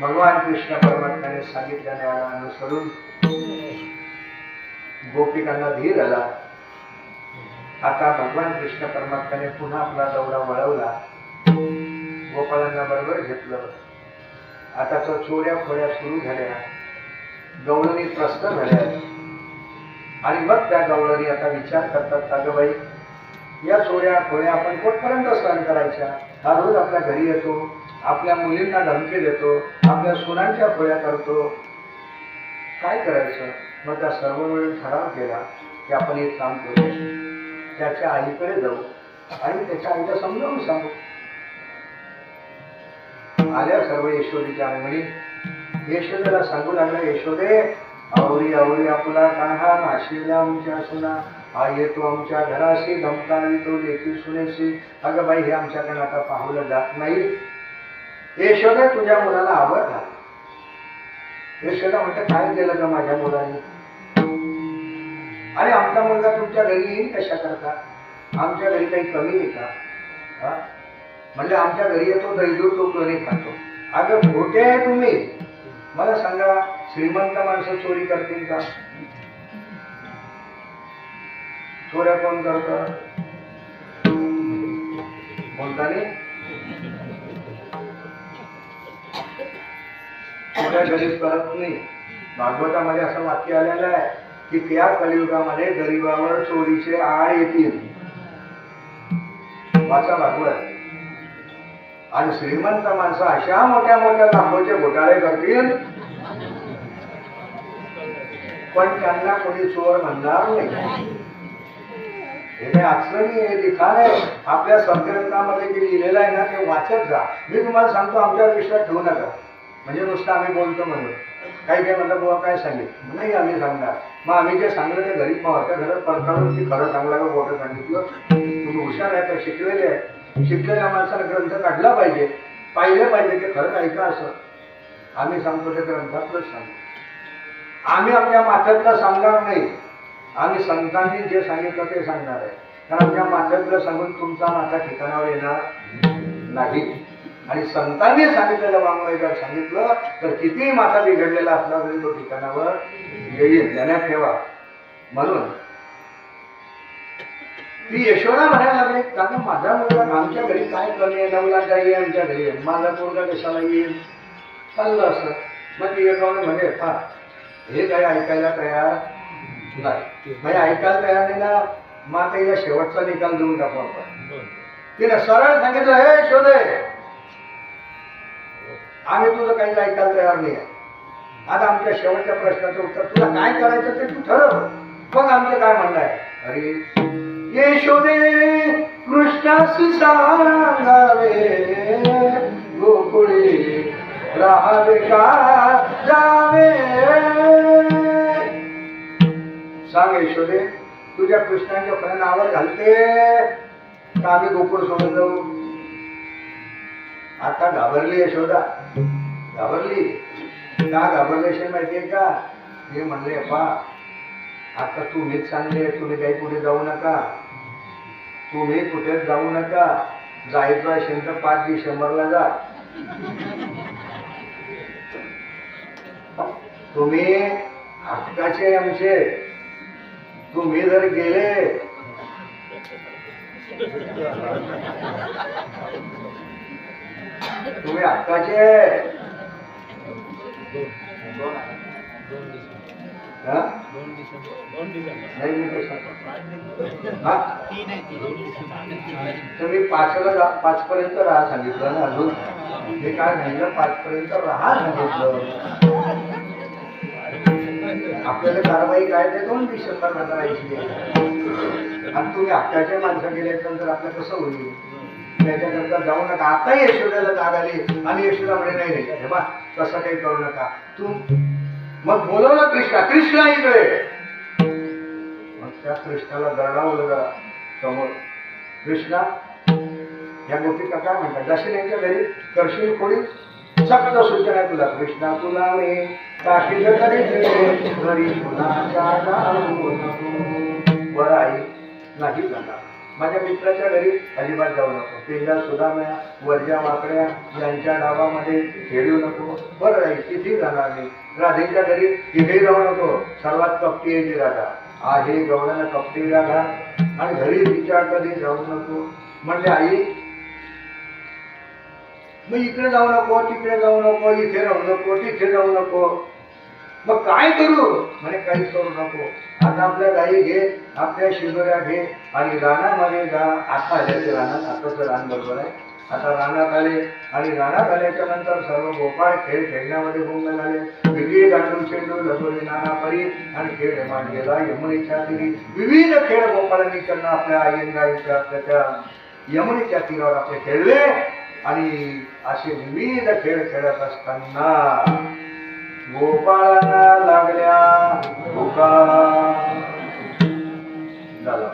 भगवान कृष्ण परमात्म्याने सांगितल्याने आला अनुसरून गोपिकांना धीर आला. आता भगवान कृष्ण परमात्म्याने पुन्हा आपला दौडा वळवला. गोपाळांना बरोबर घेतलं. आता तो चोऱ्या खोड्या सुरू झाल्या. गवळणी प्रस्त झाल्या. आणि मग त्या गवळणी आता विचार करतात अगं या चोऱ्या खोड्या आपण कोणपर्यंत सहन करायच्या? हा रोज आपल्या घरी येतो. आपल्या मुलींना धमकी देतो आपल्या सुनांच्या खोळ्या करतो. काय करायचं? मग त्या सर्व मिळून ठराव केला की आपण एक काम करू त्याच्या आईकडे जाऊ आणि त्याच्या आईला समजावून सांगू. आल्या सर्व यशोदेच्या अंगणी. यशोदेला सांगू लागला यशोदे आवरी आवरी आपला काढा नाशिवल्या आमच्या सुना. हा येतो आमच्या घराशी धमकावी तो देखील सुनेशी. अगं बाई हे आमच्याकडे आता पाहलं जात नाही यशोदा तुझ्या मुलाला आवडला यशोदा म्हणते काय केलं का माझ्या मुलाने? आणि आमचा मुलगा तुमच्या घरी येईल कशा करता? आमच्या घरी काही कमी आहे का? म्हणजे आमच्या घरी येतो दैदूर तो कोणी खातो. अगं खोटे आहे तुम्ही. मला सांगा श्रीमंत माणसं चोरी करतील का? चोऱ्या कोण करत? बोलता माझ्या घरी गरीब नाही. भागवतामध्ये असं वाक्य आलेलं आहे की त्या कलियुगामध्ये गरीबावर चोरीचे आळ येतील. वाचा भागवत. आणि श्रीमंत माणसं अशा मोठ्या मोठ्या लाखोचे घोटाळे करतील. पण त्यांना कोणी चोर म्हणणार नाही. हे काही आजचं नाही हे लिखाण आहे. आपल्या संग्रंथामध्ये जे लिहिलेलं आहे ना ते वाचत जा. मी तुम्हाला सांगतो आमच्यावर विश्वास ठेवू नका. म्हणजे नुसतं आम्ही बोलतो म्हणून. काही काही म्हणलं बुवा काय सांगितलं? नाही आम्ही सांगणार. मग आम्ही जे सांगलं ते घरी त्या घरात पडताळून की खरं सांगला का मोठं सांगितलं तुम्ही हुशार आहे तर शिकलेले आहे. शिकलेल्या माणसाला ग्रंथ काढला पाहिजे. पाहिले पाहिजे ते खरंच ऐका असं. आम्ही सांगतो ते ग्रंथातलंच सांगतो. आम्ही आपल्या माथ्यातलं सांगणार नाही. आम्ही संतांनी जे सांगितलं ते सांगणार आहे. कारण आमच्या माथ्यातलं सांगून तुमचा माथा ठिकाणावर येणार नाही. आणि संतांनी सांगितलेलं वाङ्मय जर सांगितलं तर कितीही माथा बिघडलेला असला तरी तो ठिकाणावर येईल. ध्यानात ठेवा. म्हणून ती यशोदा म्हणायला लागली कारण माझा मुलगा आमच्या घरी काय कमी आहे? नवला आहे आमच्या घरी? माझा मुलगा कशाला येईल? चाललं असं. मग ती एकावर म्हणे पा हे काही ऐकायला तयार नाही. म्हणजे ऐकायला तयार नाही ना. हिला शेवटचा निकाल देऊन टाकू आपण. तिने सरळ सांगितलं हे शोधे आम्ही तुझं काही ऐकायला तयार नाही आहे. आता आमच्या शेवटच्या प्रश्नाचं उत्तर तुला काय करायचं ते तू ठरव. मग आमचं काय म्हणणं आहे? अरे यशोदे कृष्णास सांगावे. गोकुळे राहावे का? जावे. सांग यशोदे तुझ्या कृष्णाच्या फळ्या घालते. का आम्ही गोकुळ सोडून जाऊ? आता घाबरली यशोदा? घाबरली? का घाबरली असेल माहितीये का? मी म्हणले पा आता तुम्हीच सांगले तुम्ही काही कुठे जाऊ नका. तुम्ही कुठेच जाऊ नका. जायचं असेल तर पाच डिसेंबरला जा. तुम्ही हक्काचे आमचे. तुम्ही जर गेले तुम्ही आत्ताचे? तुम्ही पाचला पाच पर्यंत राहा सांगितलं ना अजून. हे काय म्हणलं पाच पर्यंत राहा सांगितलं. आपल्याला कारवाई काय ते दोन डिसेंबरला करायची आणि तुम्ही आत्ताच्या माणसं गेल्यानंतर आपलं कसं होईल? त्याच्यानंतर जाऊ नका. आता यशोद्याला जाग आली. आणि यशोदा म्हणे नाही नाही हे बा तसं काही करू नका. तू मग बोलवलं कृष्णा. कृष्णा इकडे. मग त्या कृष्णाला दरडावलं जरा समोर. कृष्णा या गोष्टीचा काय म्हणतात? जाशील यांच्या घरी करशील कोणी? सक्त सूचना आहे तुला. कृष्णा तुला मी काशील तरी घरी कुणाच्या नाव बरं आई नाही जाणार. माझ्या मित्राच्या घरी अजिबात जाऊ नको. पेंड्या सुदाम्या वरच्या वाकड्या यांच्या डावामध्ये खेळू नको. बरं राहील तिथे जाणार नाही राधेच्या घरी तिथेही जाऊ नको. सर्वात कपटी आहे ती राधा. आहे गवळ्याला कपटी राधा. आणि घरी तिच्या कधी जाऊ नको. म्हणजे आई मग इकडे जाऊ नको तिकडे जाऊ नको इथे राहू नको तिथे जाऊ नको. मग काय करू? म्हणे काही करू नको. आता आपल्या गाई घे आपल्या शिजोऱ्या घे आणि रानामध्ये जा. आता आले रानात आताच रान बरोबर आहे. आता रानात आले आणि रानात आल्याच्यानंतर सर्व गोपाळ खेळ खेळण्यामध्ये गुंग झाले. विविध गांडू चेंडू लगोरी नाना परी आणि खेळ हेमान गेला. यमुनेच्या तिरी विविध खेळ गोपाळांनी त्यांना आपल्या आईंगाईच्या आपल्या त्या यमुनेच्या तीरावर आपले खेळले आणि असे विविध खेळ खेळत असताना गोपाळांना लागल्या भुका झाला.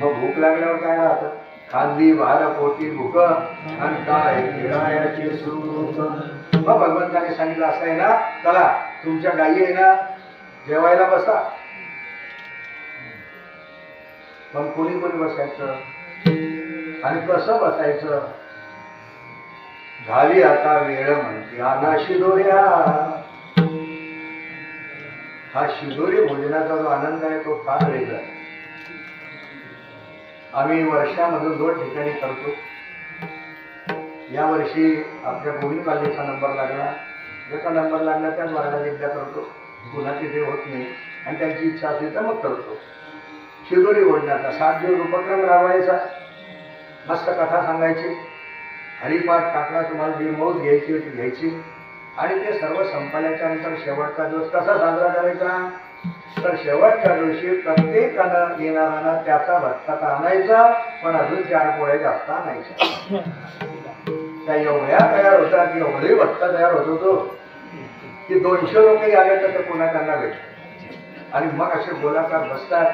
मग भूक लागल्यावर काय राहतं? खांदी भार पोटी भूक. आणि काय गिळायाचे सुख मग भगवंताने सांगितलं असं आहे ना? चला तुमच्या गायी आहे ना जेवायला बसा. पण कोणी कोणी बसायचं? आणि कसं बसायचं? झाली आता वेळ म्हणते आना शिदोऱ्या. हा शिदोरी भोजनाचा जो आनंद आहे तो फार वेगळा आम्ही वर्षामधून दोन ठिकाणी करतो. या वर्षी आपल्या गोविंद पाल्लेचा नंबर लागला. जसा नंबर लागला त्याच वर्गात एकदा करतो. पुन्हा तिथे होत नाही. आणि त्यांची इच्छा असली तर मग करतो. शिदोरी भोजनाचा सात दिवस उपक्रम राबवायचा. मस्त कथा सांगायची. हरिपाठ काकडा तुम्हाला जी मौज घ्यायची होती घ्यायची. आणि ते सर्व संपल्याच्या नंतर शेवटचा दिवस कसा साजरा करायचा? तर शेवटच्या दिवशी प्रत्येकानं येणारा त्याचा भक्ताचा आणायचा पण अजून चार पोळे जास्त आणायच्या. त्या एवढ्या तयार होता की एवढे भक्ता तयार होत होतो. की दोनशे लोकही आले तर ते पुन्हा त्यांना भेटतात आणि मग असे गोलाकार बसतात.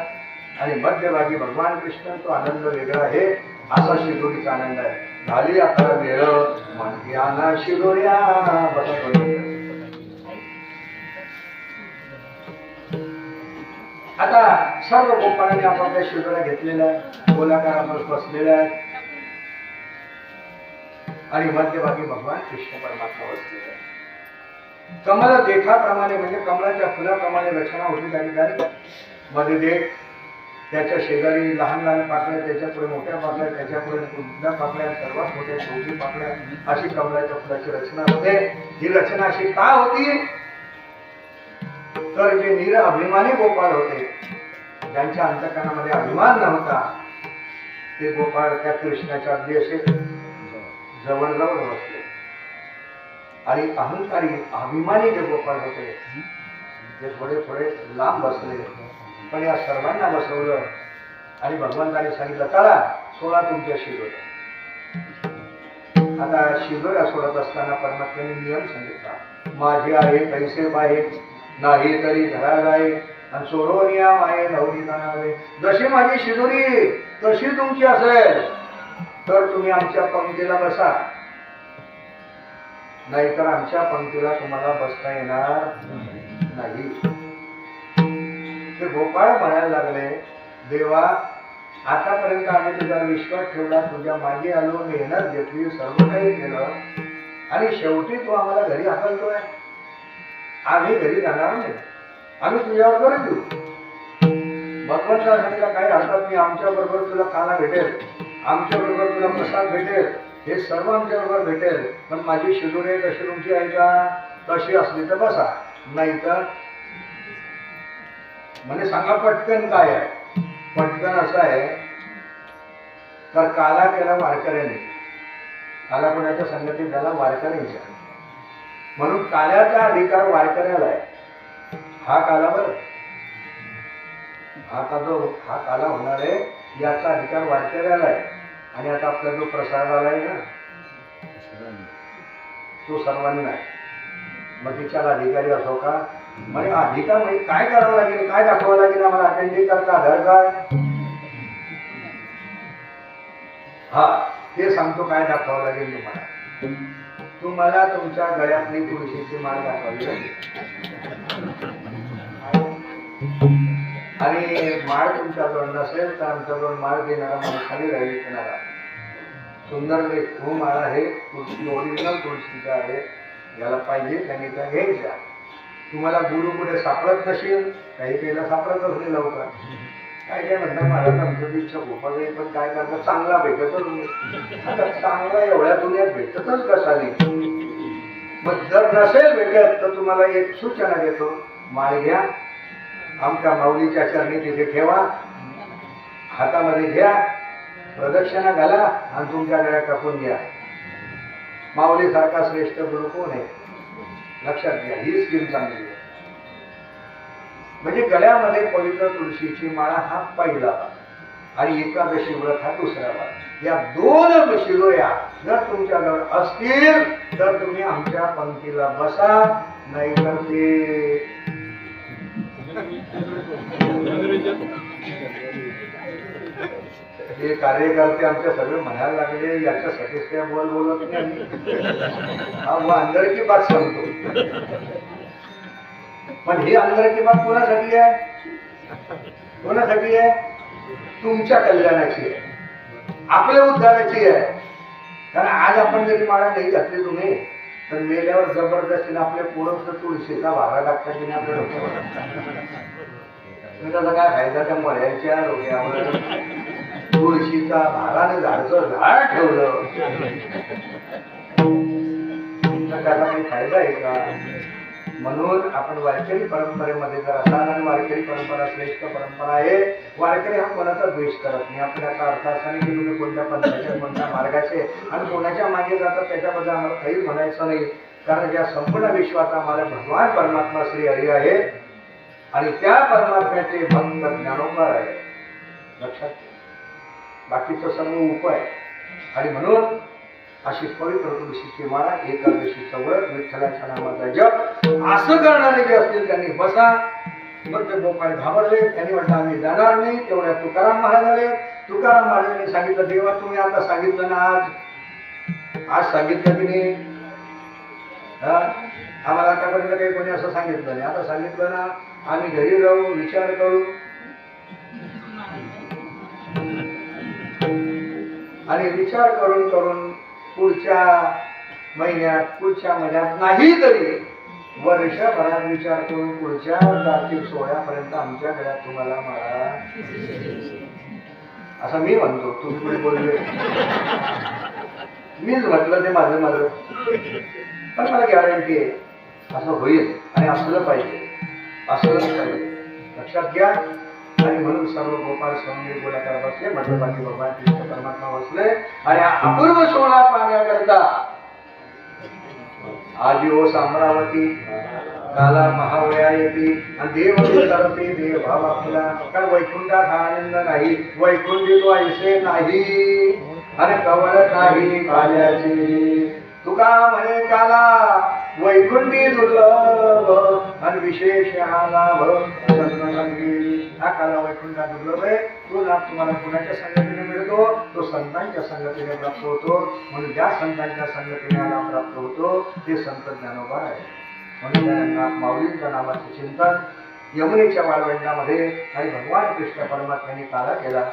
आणि मध्यभागी भगवान कृष्ण तो आनंद वेगळा आहे असा शिदोरीचा आनंद आहे. झाली आता वेळ. म्हणती शिरोया. आता सर्व गोपाळांनी आपापल्या शिरोला घेतलेल्या आहे गोलाकारावर बसलेल्या आहेत. आणि मध्यभागी भगवान कृष्ण परमात्मा बसलेला आहे कमल देठाप्रमाणे म्हणजे कमलाच्या फुलाप्रमाणे रचना होती त्या ठिकाणी मध्ये देठ त्याच्या शेजारी लहान लहान पाकळ्या त्याच्यापुढे मोठ्या पाकळ्या त्याच्यापुढे पुढे पाकळ्या सर्वात मोठ्या छोटी पाकळ्या. अशी कमलाच्या फुलाची रचना होते. ही रचना अशी का होती? तर जे निर अभिमानी गोपाळ होते. ज्यांच्या अंतकरणामध्ये अभिमान नव्हता. ते गोपाळ त्या कृष्णाच्या अगदी असे जवळ जवळ बसले. आणि अहंकारी अभिमानी जे गोपाळ होते ते थोडे थोडे लांब बसले. पण या सर्वांना बसवलं आणि भगवंताने सांगितलं चला सोळा तुमच्या शिजोऱ्या आता शिजोऱ्या सोडत असताना परमात्म्याने नियम सांगितला माझे आहे पैसे पाहे नाही तरी घरा आहे. आणि सोडवनिया माये नवरी नावे जशी माझी शिजोरी तशी तुमची असेल. तर तुम्ही आमच्या पंक्तीला बसा. नाहीतर आमच्या पंक्तीला तुम्हाला बसता येणार नाही. ते गोपाळ म्हणायला लागले देवा आतापर्यंत आम्ही तुझा विश्वास ठेवला तुझ्या मागे आलो मेहनत घेतली सर्व काही केलं आणि शेवटी तू आम्हाला घरी हाकलतोय. आम्ही घरी जाणार नाही. आम्ही तुझ्यावर बरं देऊ. भगवंता सांगितलं काही हरकत नाही आमच्या बरोबर तुला खाना भेटेल आमच्या बरोबर तुला प्रसाद भेटेल हे सर्व आमच्या बरोबर भेटेल. पण माझी शिदुरे कशी तुमची आहे का? तशी असली तर बसा नाही तर म्हणजे सांगा पटकन काय आहे? पटकन असं आहे तर काला केला वारकऱ्याने काला कोणाच्या संगतीत झाला वारकऱ्यांच्या. म्हणून काल्याचा अधिकार वारकऱ्याला आहे. हा काला हा आता जो हा काला होणार आहे याचा अधिकार वारकऱ्याला आहे. आणि आता आपला जो प्रसाद आलाय ना तो सर्वांना आहे. मग तिच्याला अधिकारी असो का? म्हणजे अधिकार म्हणजे काय करावं लागेल काय दाखवावं लागेल आम्हाला? अटेंडिंग करता आधार कार्ड? हा ते सांगतो काय दाखवावं लागेल तुम्हाला. तुम्हाला तुमच्या गळ्यातली तुळशीची माळ दाखवावी लागेल. आणि माळ तुमच्याजवळ नसेल तर आमच्याजवळ माळ देणारा माणूस खाली राहील येणारा सुंदर एक हो माळ आहे तुळशी ओरिजिनल तुळशीचा आहे. याला पाहिजे त्यांनी त्या घ्यायच्या. तुम्हाला गुरु कुठे सापडत नसेल काही काहीला सापडतच असले लवकर. काय काय म्हणतात महाराज आमच्या इच्छा गोपाल पण काय करतात चांगला भेटतच नाही आता चांगला एवढ्या दुनियात भेटतच कसा नाही मग जर नसेल भेटत तर तुम्हाला एक सूचना देतो. माळ घ्या. आमच्या माऊलीच्या चरणी तिथे ठेवा. हातामध्ये घ्या. प्रदक्षिणा घाला आणि तुमच्या गळ्या कापून घ्या माऊलीसारखा श्रेष्ठ गुरु कोण आहे? लक्षात घ्या ही स्कीम चांगली आहे. म्हणजे गळ्यामध्ये पवित्र तुळशीची माळा हा पहिला भाग. आणि एकादशी व्रत हा दुसरा भाग. या दोन शिरोया जर तुमच्याजवळ असतील तर तुम्ही आमच्या पंक्तीला बसा नाही तर ते हे कार्यकर्ते आमच्या सगळे म्हणायला लागले याच्यासाठीच काय बोल बोलत नाही. हा बात सांगतो. पण ही अंदर बात कोणासाठी आहे? कोणासाठी आहे? तुमच्या कल्याणाची आहे. आपल्या उद्धाराची आहे. कारण आज आपण जरी माळा नाही घातली तुम्ही तर मेल्यावर जबरदस्तीने आपल्या पुढं तर तुळशीचा वारा टाकता की नाही आपल्या डोक्यावर तुम्ही त्याचा काय फायदा त्या मळ्याच्या डोक्यावर तुळशीचा भागाने झाडचं झाड ठेवलं. त्याला काही फायदा आहे का? म्हणून आपण वारकरी परंपरेमध्ये जर असाल आणि वारकरी परंपरा श्रेष्ठ परंपरा आहे वारकरी हा कोणाचा द्वेष करत नाही. आपल्याला अर्थ असा नाही की तुम्ही कोणत्या पंथाचे कोणत्या मार्गाचे आणि कोणाच्या मागे जातात त्याच्याबद्दल आम्हाला काही म्हणायचं नाही. कारण या संपूर्ण विश्वाचा मला भगवान परमात्मा श्री हरी आहे आणि त्या परमात्म्याचे भक्त ज्ञानोपर आहे लक्षात बाकीचं सर्व उपाय. आणि म्हणून अशी पवित्र तुळशीची माळा एकादशीचं व्रत विठ्ठलाच्या नामाचा जप असं करणारे जे असतील त्यांनी बसा. मग ते गोपाळ घाबरले त्यांनी म्हटलं आम्ही जाणार नाही. तेवढ्या तुकाराम महाराज आले. तुकाराम महाराजांनी सांगितलं देवा तुम्ही आता सांगितलं ना आज. आज सांगितलं की नाही? हा? आम्हाला आतापर्यंत काही कोणी असं सांगितलं नाही. आता सांगितलं ना आम्ही घरी राहू विचार करू. आणि विचार करून करून पुढच्या महिन्यात पुढच्या महिन्यात नाही तरी वर्षभरात विचार करून पुढच्या कार्तिक सोहळ्यापर्यंत आमच्या घरात तुम्हाला मला असं मी म्हणतो तू पुढे बोलले. मीच म्हटलं ते माझं माझं. पण मला गॅरंटी आहे असं होईल आणि असलं पाहिजे. असलंच पाहिजे. लक्षात घ्या. आणि म्हणून सर्व गोपाळ स्वामी गोलाकार बसले मध्यभागी भगवान कृष्ण परमात्मा बसले आणि अपूर्व सोहळा पाहण्याकरता आजी ओ साम्रावती काला महावया येते आणि देव करते देव भाव आपला. कारण वैकुंठात हा आनंद नाही वैकुंठी तो ऐसे नाही. आणि कवळ नाही काल्याची तुका म्हणे काला वैकुंठी दुर्लभ आणि विशेष आला लाभ संतसंगी हा काला वैकुंठा दुर्लभ आहे. तो लाभ तुम्हाला कुणाच्या संगतीने मिळतो तो संतांच्या संगतीने प्राप्त होतो. म्हणून ज्या संतांच्या संगतीने हा लाभ प्राप्त होतो ते संत ज्ञानोबा आहे म्हणून त्यांना माऊलींच्या नावाचे चिंतन यमुनेच्या वाळवंटामध्ये आणि भगवान कृष्ण परमात्म्याने काला केला.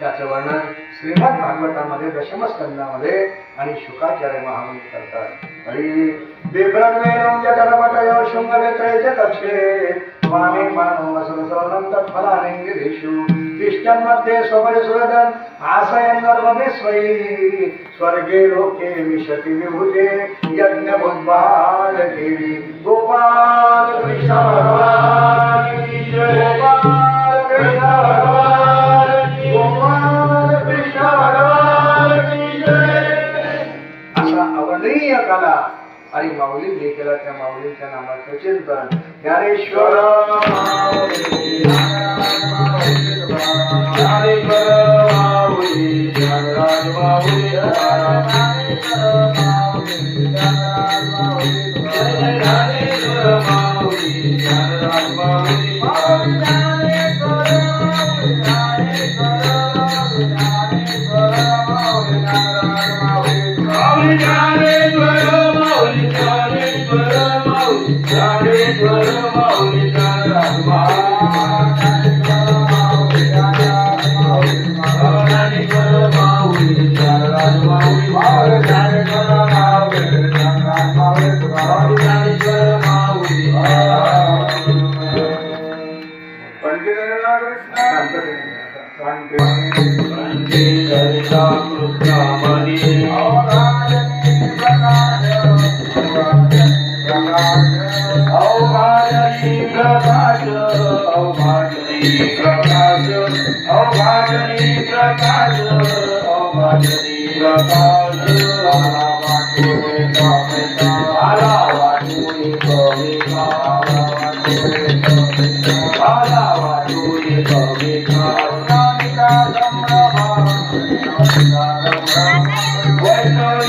त्याचं वर्णन श्रीमद भागवतामध्ये दशमस्कंदामध्ये आणि शुकाचार्य महामुनी करतात. हरी बिभ्रद्वेनं जगदपटयो शृंगवेत्रयच कक्षे स्वामी मानो वसुरसवनं तत्फलानिङ्गिरिषु तिष्ठन्मध्ये स्वपरिसुरदन् आशयन् स्वर्गे लोके विशति विभुजे यज्ञबुद्धार गोपाल कृष्ण भगवान गोपाल कृष्ण भगवान गोपाल कृष्ण भगवान असा कला आणि माऊलींनी केला त्या माऊलींच्या नामाचं चिंतन. ज्ञानेश्वर. माऊली, ज्ञानेश्वर माऊली,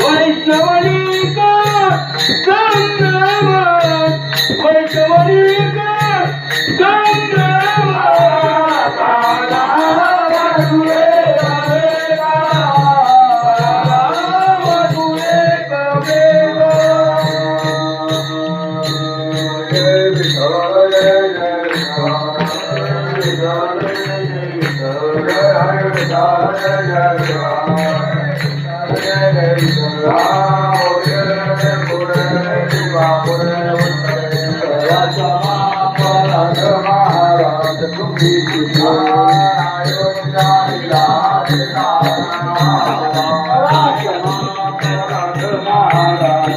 वैष्णवनिका का महाराज, महाराज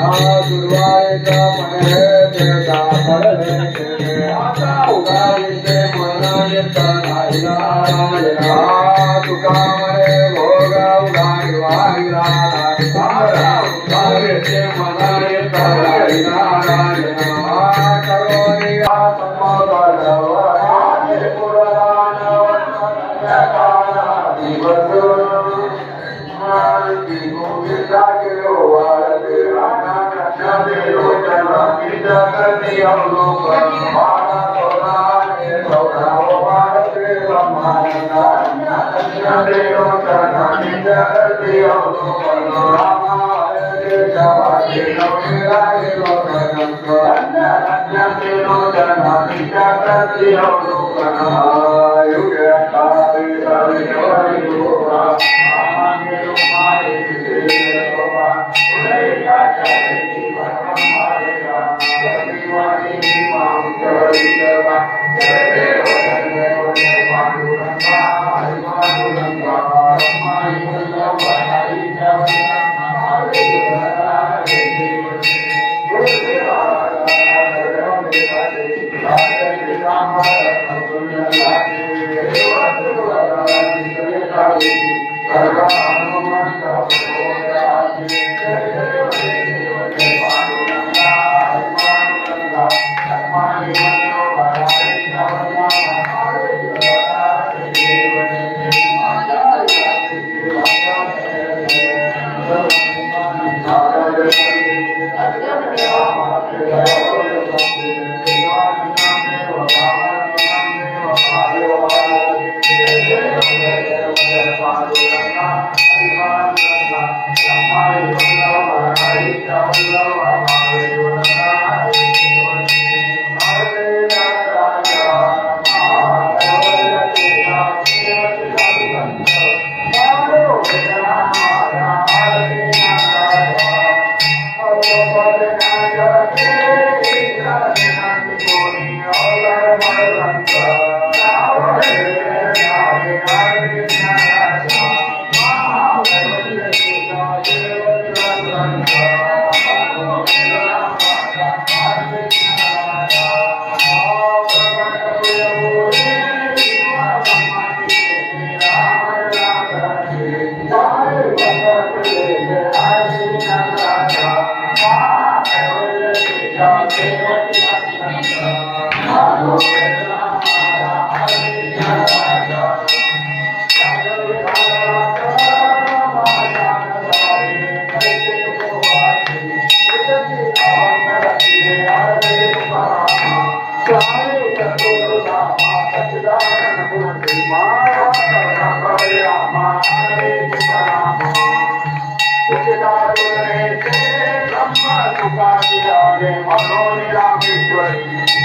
तुम्ही तुझा দিও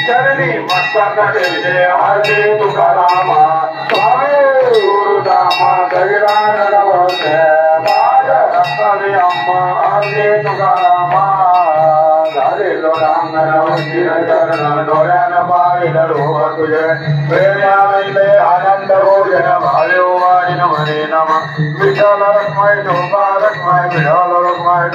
चरणी मस्तक जय हरे तुकारामा। स्वामी गुरुदामा गैरानंद बोलते माझ रसावे अम्मा हरे तुकारामा झाले लोरांगण डोळ्यानं पाहिलं लोह तुझे प्रेमानंदे आनंद भोजन भालो वाढीन म्हणे नम। विठ्ठल रक्माय ढोबा रक्माय विठ्ठल रक्माय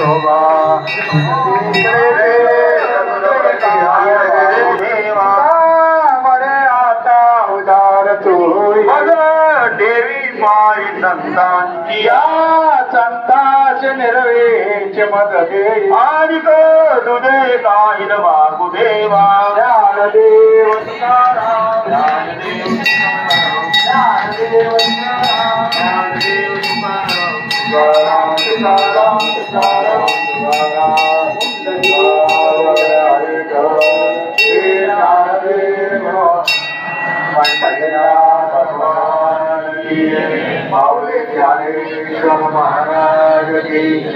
ಮದದೆ ಆದಿತೋಡುದೆ ಕಾಯಿನ ವಾಗುದೇವ ಜ್ಞಾನದೇವ ಜ್ಞಾನದೇವ ಜ್ಞಾನದೇವ ಜ್ಞಾನದೇವ महाराज की